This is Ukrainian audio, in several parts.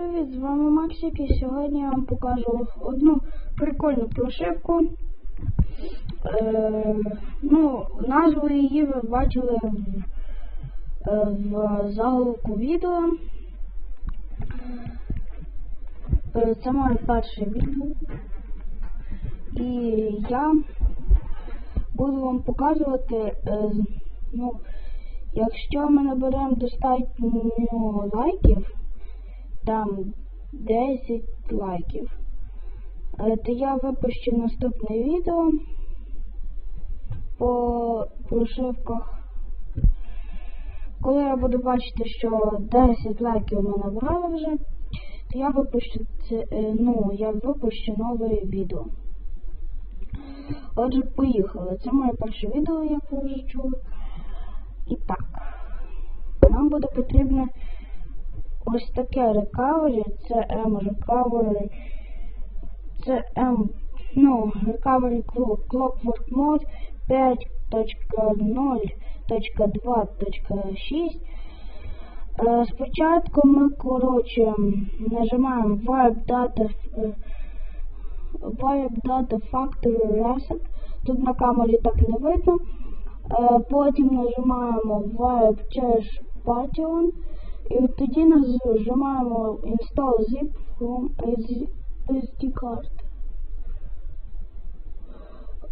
привіт! З вами Максик і сьогодні я вам покажу одну прикольну прошивку. Е, ну, назву її ви бачили в, е, в заголовку відео. Е, Це моє перше відео. І я буду вам показувати, е, ну, якщо ми наберемо достатньо лайків, там 10 лайків, то я випущу наступне відео по прошивках. Коли я буду бачити, що 10 лайків ми набрали вже, то я випущу це, е, ну, я випущу нове відео. Отже, поїхали. Це моє перше відео, як ви вже чули. І так, нам буде потрібно ось таке recovery, це M recovery, це M, ну, recovery clockwork mode 5.0.2.6. Е, Спочатку ми, коротше, нажимаємо Wipe Data, е, Wipe Data Factory Reset. Тут на камері так не видно. Е, Потім нажимаємо Wipe Cache Partition. І от тоді нажимаємо Install Zip from SD card.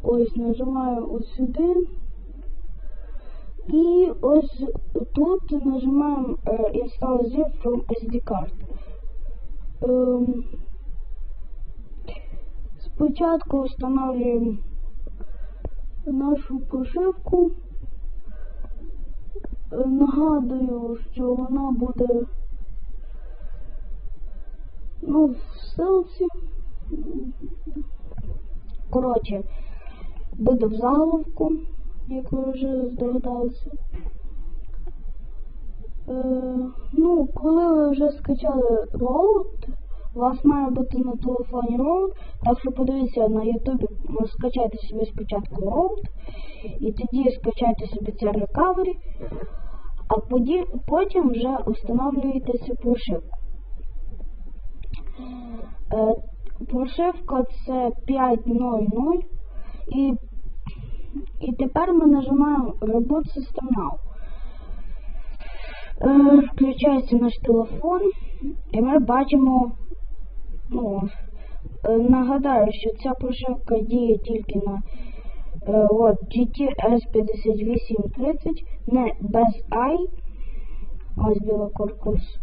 Ось нажимаю ось сюди. І ось тут нажимаємо е, Install Zip from SD card. Ем, спочатку встановлюємо нашу прошивку. Е, Нагадую, що вона буде ну, в ссылці. Коротше, буде в заголовку, як ви вже здогадалися. Е, ну, коли ви вже скачали роут, у вас має бути на телефоні роут, так що подивіться на ютубі, скачайте собі спочатку роут, і тоді скачайте собі це recovery, а потім вже встановлюєте цю прошивку. Е, прошивка це 5.0.0 і, і тепер ми нажимаємо Reboot System Now. Включається наш телефон і ми бачимо, ну, е, нагадаю, що ця прошивка діє тільки на от, GTS 5830, не без I. Ось білокорпус.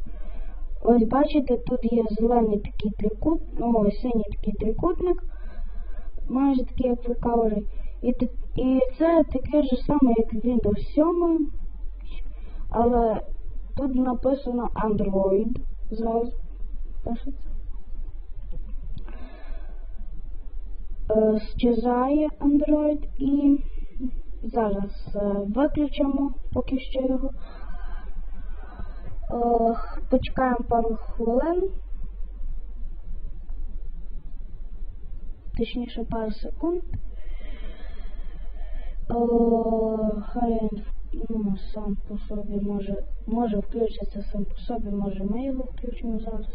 Ось бачите, тут є зелений такий трикутник, ну синій такий трикутник, майже такий як recovery. І, і це таке ж саме, як Windows 7, але тут написано Android. Зараз пишеться. Е, Щезає Android і зараз е, виключимо поки що його. Е, Почекаємо пару хвилин. Точніше пару секунд. Е, Хай ну, сам по собі може може включитися сам по собі, може ми його включимо зараз.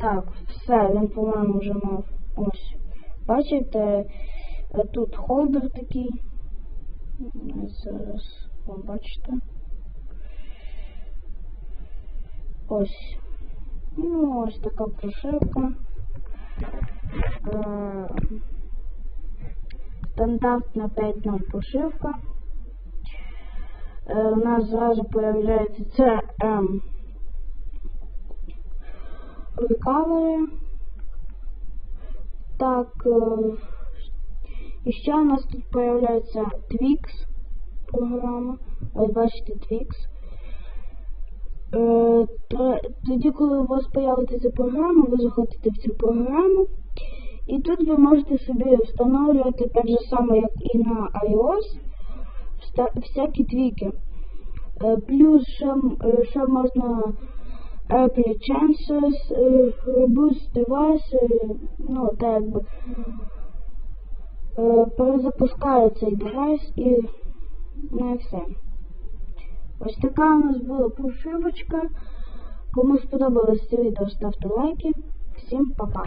Так, все, він, по-моєму, вже мав ось. Бачите, тут холдер такий. Зараз вам бачите. Ось. Ну, ось така прошивка. Е, Стандартна 5.0 прошивка. Е, У нас зразу появляється CM Recovery. Так, е, і ще у нас тут появляється Twix програма. Ось бачите Twix. Е, тоді, коли у вас появиться ця програма, ви заходите в цю програму, і тут ви можете собі встановлювати так же само, як і на iOS, всякі твіки. Е, плюс ще, ще можна Apple Chances, Robust Device, ну, так би, перезапускаю цей девайс і не все. Ось така у нас була прошивочка. Кому сподобалось це відео, ставте лайки. Всім па-па.